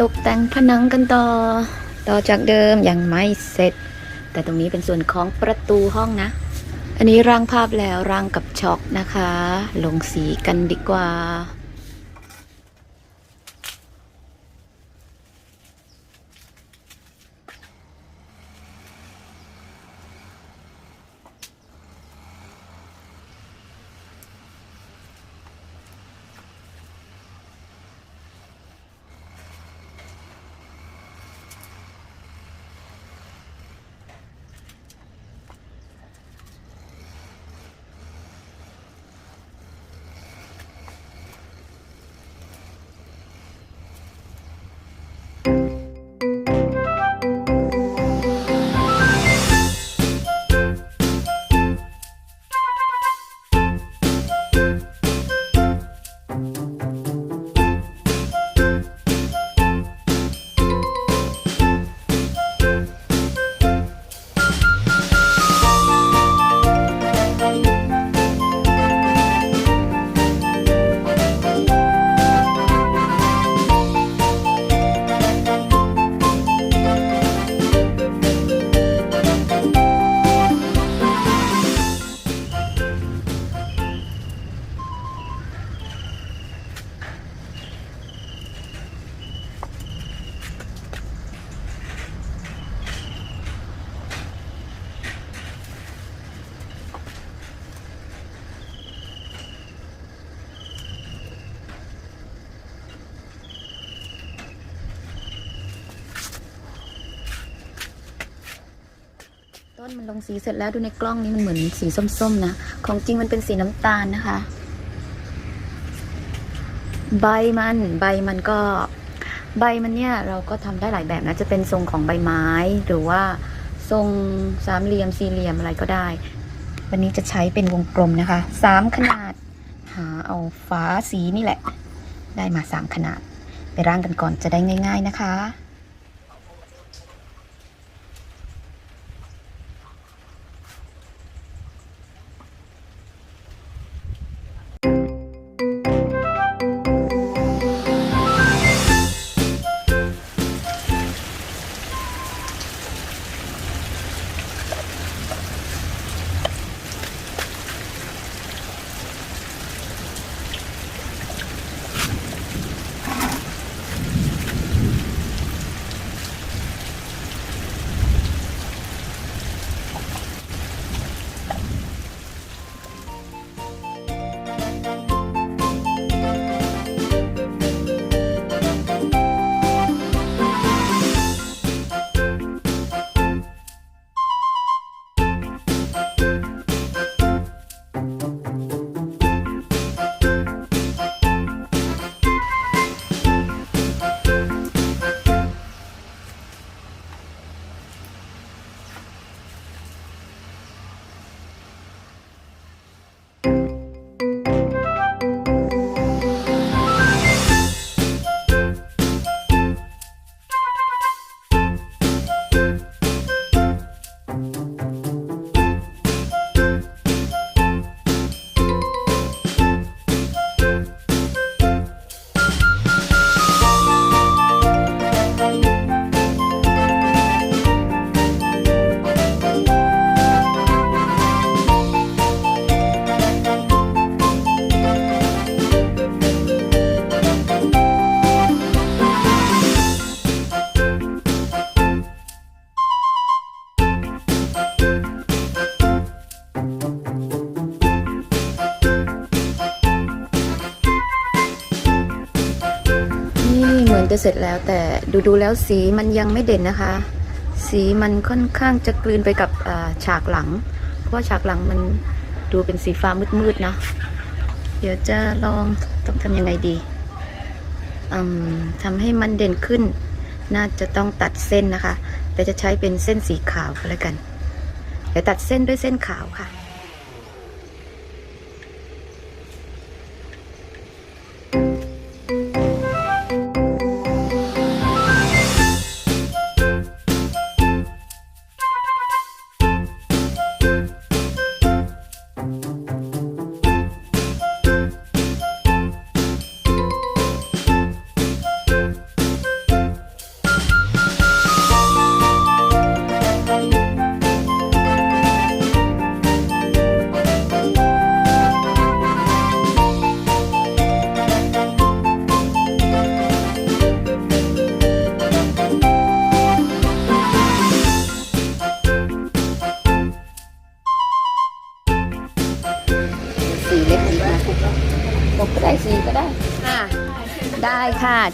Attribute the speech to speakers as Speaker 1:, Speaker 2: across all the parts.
Speaker 1: ตกแต่งผนังกันต่อ ต่อจากเดิมยังไม่เสร็จ แต่ตรงนี้เป็นส่วนของประตูห้องนะ อันนี้ร่างภาพแล้วร่างกับช็อกนะคะ ลงสีกันดีกว่า ต้นมันลงสีเสร็จแล้วดูในกล้องนี้มันเหมือนสีส้มๆนะ ของจริงมันเป็นสีน้ำตาลนะคะ ใบมันใบมันก็ใบมันเนี่ยเราก็ทำได้หลายแบบนะ จะเป็นทรงของใบไม้ หรือว่าทรงสามเหลี่ยมสี่เหลี่ยมอะไรก็ได้ วันนี้จะใช้เป็นวงกลมนะคะสามขนาด หาเอาฝาสีนี่แหละ ได้มาสามขนาด ไปร่างกันก่อนจะได้ง่าย ๆนะคะ เสร็จแล้ว แต่ดูดูแล้วสีมันยังไม่เด่นนะคะ สีมันค่อนข้างจะกลืนไปกับฉากหลัง เพราะว่าฉากหลังมันดูเป็นสีฟ้ามืดๆนะ เดี๋ยวจะลองต้องทำยังไงดีทำให้มันเด่นขึ้น น่าจะต้องตัดเส้นนะคะ แต่จะใช้เป็นเส้นสีขาวก็แล้วกัน เดี๋ยวตัดเส้นด้วยเส้นขาวค่ะ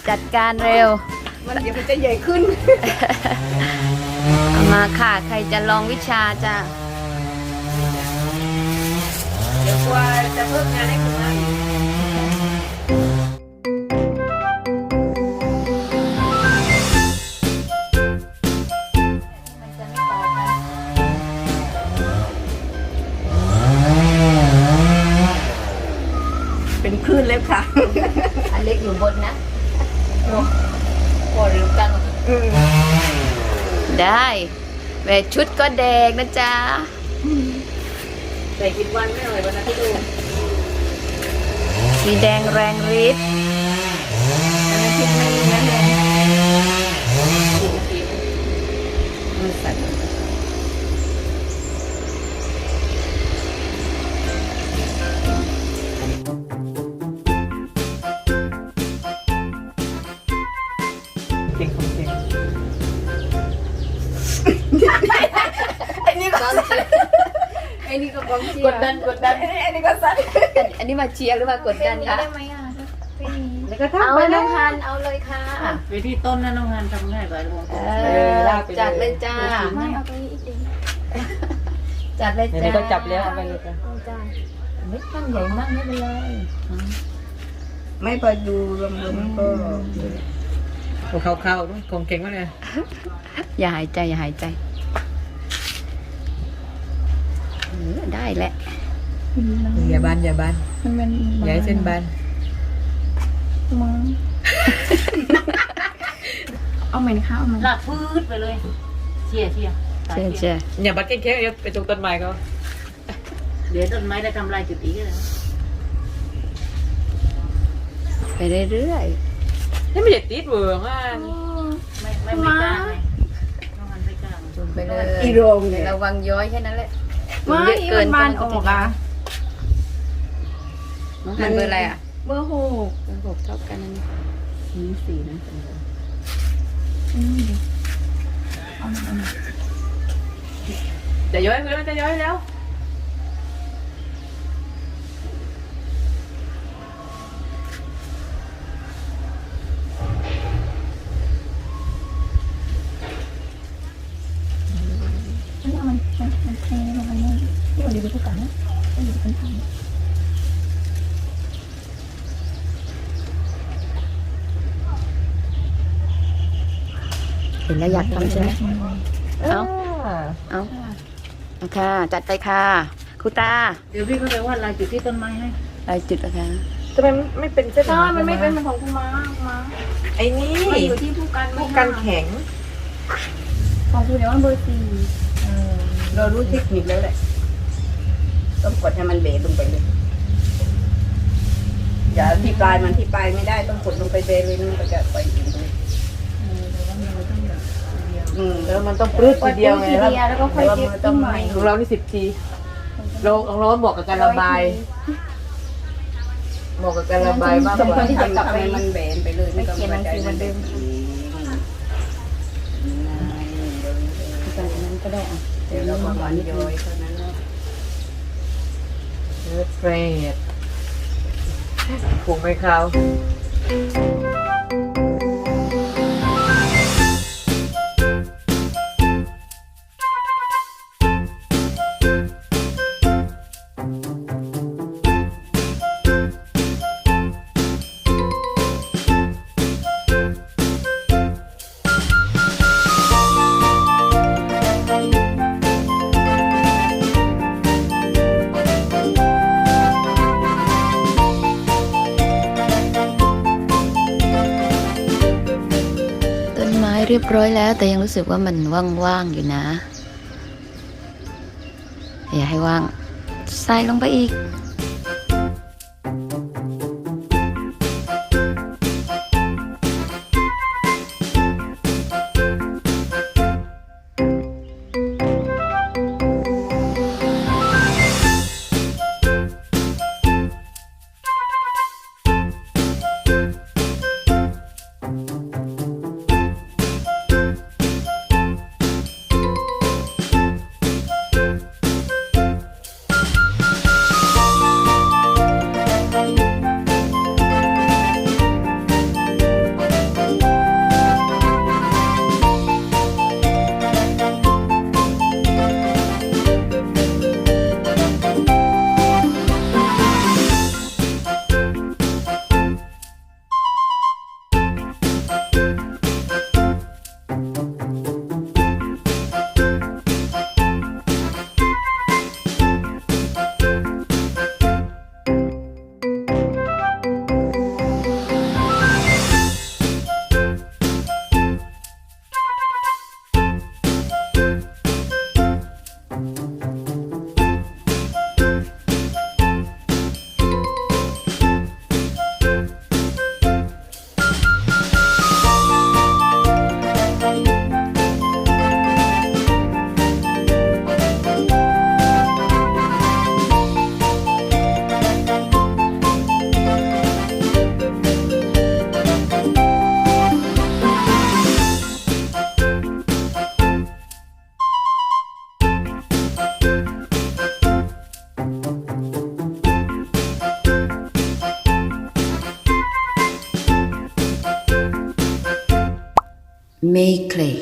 Speaker 1: จัดการเร็ว
Speaker 2: มันเดี๋ยวมันจะใหญ่ขึ้น
Speaker 1: เอามาค่ะ ใครจะลองวิชาจ้ะ
Speaker 2: เดี๋ยวกลัวจะเพิ่มงานให้คุณมาอีกเป็นคลื่นเล็บค่ะ
Speaker 1: อันเล็กอยู่บนนะ พอรู้กันได้แหวนชุดก็แดงนะจ๊ะ
Speaker 2: ใส่กินวันไม่เลยวันนั้นที่ดู
Speaker 1: สีแดงแรงฤทธิ์
Speaker 2: นี่ก็กองเชียร์
Speaker 1: กดดันกดดัน
Speaker 2: ไอ้นี่ก็สั่น
Speaker 1: อันนี้มาเชียร์หรือมากดดันคะ
Speaker 3: ได้ไหมอะเป็นนี้
Speaker 2: แล้วก็
Speaker 1: เอา
Speaker 2: ทำไป
Speaker 1: น้
Speaker 2: แล้
Speaker 1: อ
Speaker 2: ว
Speaker 1: งฮันเอาเลยค่ะ
Speaker 4: เวทีต้นนะน้องฮันทำง่ายไปวง
Speaker 1: เอก
Speaker 4: ลม
Speaker 1: อจัดเลยจ้า
Speaker 3: ไม่เอาไปอีกเดียว
Speaker 1: จัดเลย
Speaker 4: ใน
Speaker 1: จ้า
Speaker 4: นี้ก็จับแล้วเอาไปเลยจ้ะ
Speaker 3: เอาจ้า
Speaker 1: ไม่ต้องใหญ่มากไม่เป็นไร
Speaker 2: ไม่พอดูรวมๆก็
Speaker 4: โอ้เข้าๆด้วยคงเก่งวะเนี่ย
Speaker 1: อย่าหายใจอย่าหายใจเออ ได้แหละ
Speaker 4: อย่าบานอย่าบาน
Speaker 3: มันเป็น
Speaker 4: อย่าให้เส้นบาน
Speaker 3: มึงเอาเหม็นข้าวเอาเหม็น
Speaker 5: ลากฟืดไปเลยเชียร์เชียร์
Speaker 1: เชื่อเชื่อ
Speaker 4: อย่าบัดเก่งๆเดี๋ยวไปตรงต้นไม้เขา
Speaker 5: เดี๋ยวต้นไม้ได้ทำลายจุดอีกแล้ว
Speaker 1: ไปเรื่อย
Speaker 4: นี่ไม่ใช่ติดเวอร์มาก
Speaker 5: ไม่ไม่ไม่กล้าไงน้องฮันไม่กล้า
Speaker 1: ๆไปเลย
Speaker 2: อีโรงเนี่ย
Speaker 1: ระวังย้อยแค่นั้นแหละ
Speaker 3: ไม่
Speaker 1: เยอะเกิ
Speaker 3: มันนบานออกอะ
Speaker 1: น้องฮันเบอร์อะไรอะ
Speaker 3: เบอร์หก
Speaker 1: เบอร์หกเท่ากันนี่สี่นะ
Speaker 3: อืมเอาหน่อยเอาหน่อย
Speaker 4: จะย้อยแล้วมันจะย้อยแล้ว
Speaker 3: วันดีดูทุกกันนะไม่อยู่กันทำ
Speaker 1: เห็นแล้วอยากทำใช่ไหมเอาเอาเอาค่ะ จัดไปค่ะครูตา
Speaker 5: เดี๋ยวพี่ก็ไปวาดลายจุดที่ต้นไม้ให้
Speaker 1: ลายจุดนะคะ
Speaker 2: ทำไมไม่เป็นเส้น
Speaker 3: ใช่มันไม่เป็นเหมือนของคุณม้าม้า
Speaker 2: ไอ้นี่
Speaker 3: มันอยู่ที่ผู้กัน
Speaker 2: ผู้กันแข็ง
Speaker 3: ของคุณเดี๋ยวมันเบอร์สี่
Speaker 2: เรารู้เทคนิคแล้วแหละ ต้องกดให้มันเบะลงไปเลยอย่าที่ปลายมันที่ปลายไม่ได้ต้องกดลงไปเบะเลยมันก็จะไปอีกเลยอืม
Speaker 4: แล้วมันต้องปลื้ดทีเดียวไง
Speaker 3: ที
Speaker 4: แล้ว
Speaker 3: เดียวแล้วก็ค่อยเก็บติ้งใหม่
Speaker 4: ของเรานี่สิบทีเราของเราเหมาะกับการระบายเหมาะกับการระบายมากก
Speaker 2: สมคว
Speaker 4: ว่า
Speaker 2: รที่จะกลับไปมันเบนไปเลย
Speaker 3: ไปเขียนหนังสือเหมือนเดิม
Speaker 1: จากนั้นก็ได้อะ
Speaker 2: เดี๋ยวเราก็หวานย้อยเท่านั้นแล้ว
Speaker 4: เนื้อเฟรดผูกไหม
Speaker 1: ครับ รียบร้อยแล้ว แต่ยังรู้สึกว่ามันว่างๆอยู่นะ อย่าให้ว่าง ใส่ลงไปอีก very clear.